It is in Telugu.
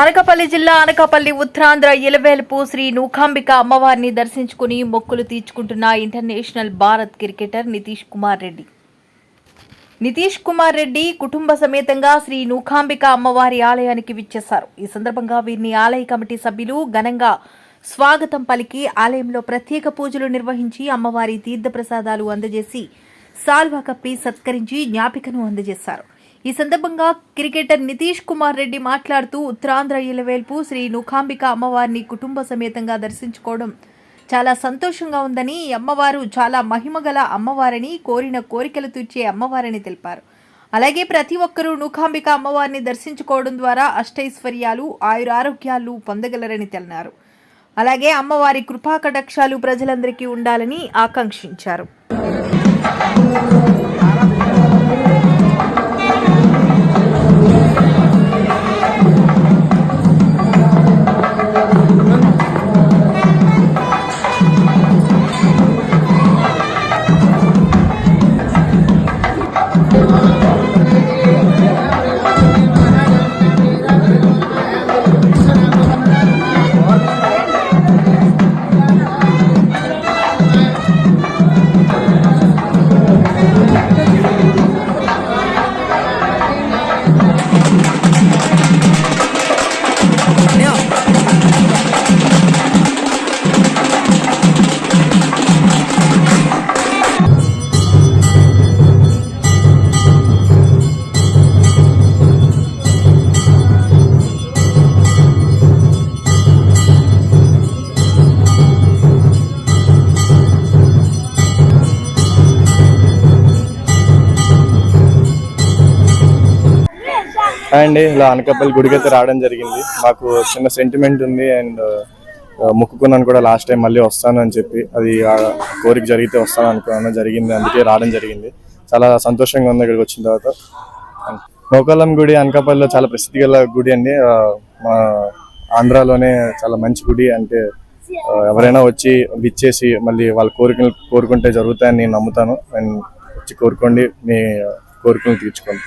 అనకాపల్లి జిల్లా అనకాపల్లి ఉత్తరాంధ్ర ఇలవేల్పు శ్రీ నూకాంబిక అమ్మవారిని దర్శించుకుని మొక్కులు తీర్చుకుంటున్న ఇంటర్నేషనల్ భారత్ క్రికెటర్ నితీష్ కుమార్ రెడ్డి. నితీష్ కుమార్ రెడ్డి కుటుంబ సమేతంగా శ్రీ నూకాంబిక అమ్మవారి ఆలయానికి విచ్చేశారు. ఈ సందర్భంగా వీరిని ఆలయ కమిటీ సభ్యులు ఘనంగా స్వాగతం పలికి ఆలయంలో ప్రత్యేక పూజలు నిర్వహించి అమ్మవారి తీర్థప్రసాదాలు అందజేసి సాల్వా కప్పి సత్కరించి జ్ఞాపికను అందజేశారు. ఈ సందర్భంగా క్రికెటర్ నితీష్ కుమార్ రెడ్డి మాట్లాడుతూ ఉత్తరాంధ్ర ఇలవేల్పు శ్రీ నూకాంబిక అమ్మవారిని కుటుంబ సమేతంగా దర్శించుకోవడం చాలా సంతోషంగా ఉందని ఈ అమ్మవారు చాలా మహిమగల అమ్మవారని కోరిన కోరికలు తీర్చే అమ్మవారని తెలిపారు. అలాగే ప్రతి ఒక్కరూ నూకాంబిక అమ్మవారిని దర్శించుకోవడం ద్వారా అష్టైశ్వర్యాలు ఆయురారోగ్యాలు పొందగలరని తెలిపారు. అలాగే అమ్మవారి కృపా కటాక్షాలు ప్రజలందరికీ ఉండాలని ఆకాంక్షించారు. అండి ఇలా అనకాపల్లి గుడికి అయితే రావడం జరిగింది. మాకు చిన్న సెంటిమెంట్ ఉంది అండ్ మొక్కుకున్నాను కూడా లాస్ట్ టైం మళ్ళీ వస్తాను అని చెప్పి. అది కోరిక జరిగితే వస్తాను అనుకున్నాను జరిగింది. అందుకే రావడం జరిగింది. చాలా సంతోషంగా ఉంది ఇక్కడికి వచ్చిన తర్వాత. నౌకాలం గుడి అనకాపల్లిలో చాలా ప్రసిద్ధి గల గుడి అండి. మా ఆంధ్రాలోనే చాలా మంచి గుడి. అంటే ఎవరైనా వచ్చి విచ్చేసి మళ్ళీ వాళ్ళ కోరికలు కోరుకుంటే జరుగుతాయని నేను నమ్ముతాను. అండ్ వచ్చి కోరుకోండి. మీ కోరికలు తీర్చుకోండి.